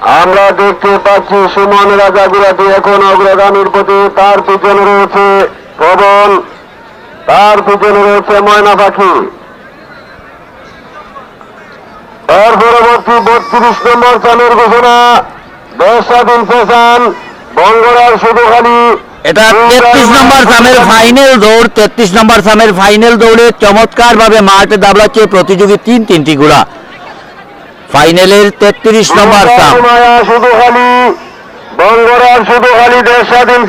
আমরা দেখতে পাচ্ছি সুমন রাজা রাজাগুলাটি এখন অগ্রগামীর প্রতি তার পিছনে রয়েছে পবন তার পিছনে রয়েছে ময়না পাখি। এর পরবর্তী বত্রিশ নম্বর চালের ঘোষণা দেশ স্বাধীন ফ্যাশন বঙ্গরার শুধু খালি এটা তেত্রিশ নম্বর সামের ফাইনাল দৌড়, তেত্রিশ নম্বর সামের ফাইনাল দৌড়ে চমৎকার ভাবে মাঠে দাবলাচ্ছে প্রতিযোগী তিন তিনটি ঘোড়া ফাইনালের তেত্রিশ নম্বর শুধু খালি বঙ্গরার শুধু খালি দেশ স্বাধীন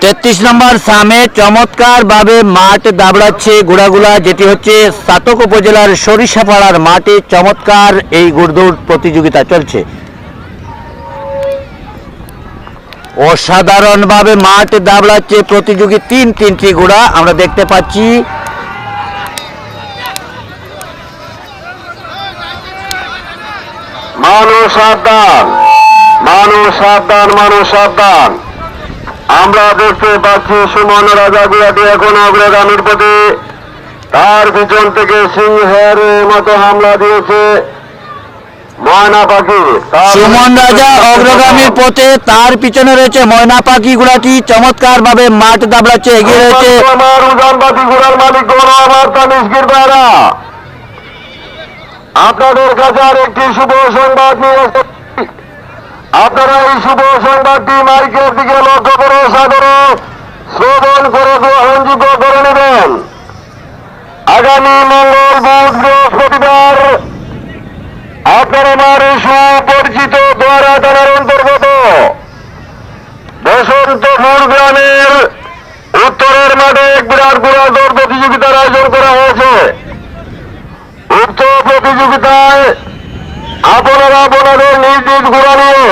তেত্রিশ নম্বর সামে চমৎকার ভাবে মাঠ দাবড়াচ্ছে ঘোড়াগুলা যেটি হচ্ছে সাতক উপজেলার সরিষাপাড়ার মাঠে চমৎকার এই ঘোড়দৌড় প্রতিযোগিতা চলছে। অসাধারণ ভাবে মাঠ দাবড়াচ্ছে প্রতিযোগী তিন তিনটি ঘোড়া আমরা দেখতে পাচ্ছি মানুষ সাবধান মানুষ সাবধান মানুষ সাবধান। আমরা দেখতে পাচ্ছি সুমন রাজা রাজাগুলাটি এখন অগ্রগামীর প্রতি। তার পিছন থেকে সিংহের মতো হামলা দিয়েছে ময়না পাখি। সুমন রাজা অগ্রগামীর পথে তার পিছনে রয়েছে ময়না পাখি ঘোড়াটি চমৎকার ভাবে মাঠ দাবড়াচ্ছে এগিয়ে রয়েছে। আমার উজানবাতি ঘোড়ার মালিক আপনাদের কাছে আর একটি শুভ সংবাদ নিয়ে। আপনারা এই শুভ সংবাদটি মাইকের দিকে লক্ষ্য করে সাদরে শ্রবণ করে গ্রহণযোগ্য করে নেবেন আগামী মঙ্গল, বুধ, বৃহস্পতিবার আপনার আমার সুপরিচিত দ্বারা থানার অন্তর্গত বসন্তপুর গ্রামের উত্তরের মাঠে এক বিরাট দৌড় প্রতিযোগিতার আয়োজন করা হয়েছে আপনারা আপনাদের নিজ নিজ ঘোড়া নিয়ে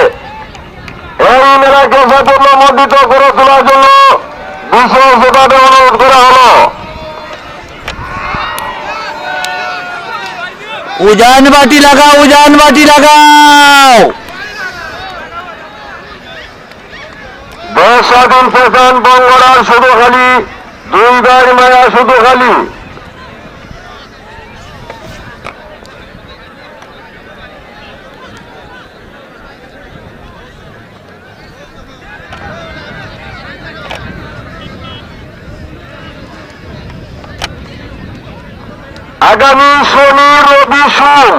এই মেলাকে সাফল্যমণ্ডিত করে তোলার জন্য বিশেষভাবে অনুরোধ করা হলো। উজান বাটি লাগাও উজান বাটি লাগাও। দেশ স্বাধীন ফ্যাশন বঙ্গলার শুধু খালি দুই গাড়ি মায়া শুধু খালি। আগামী শনি, রবি, সোম,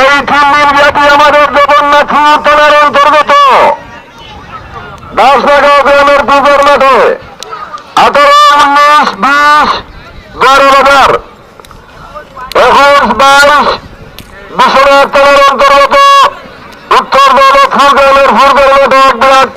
এই তিন দিন ব্যাপী আমাদের জগন্নাথপুর থানার অন্তর্গত। দাসনগর গ্রামের পুজোর মাঠে আঠারো, উনিশ, বিশ, বারো হাজার, একুশ, বাইশ, বিশ্বনাথ থানার অন্তর্গত উত্তর দল ফুল গ্রামের ফুল মাঠে এক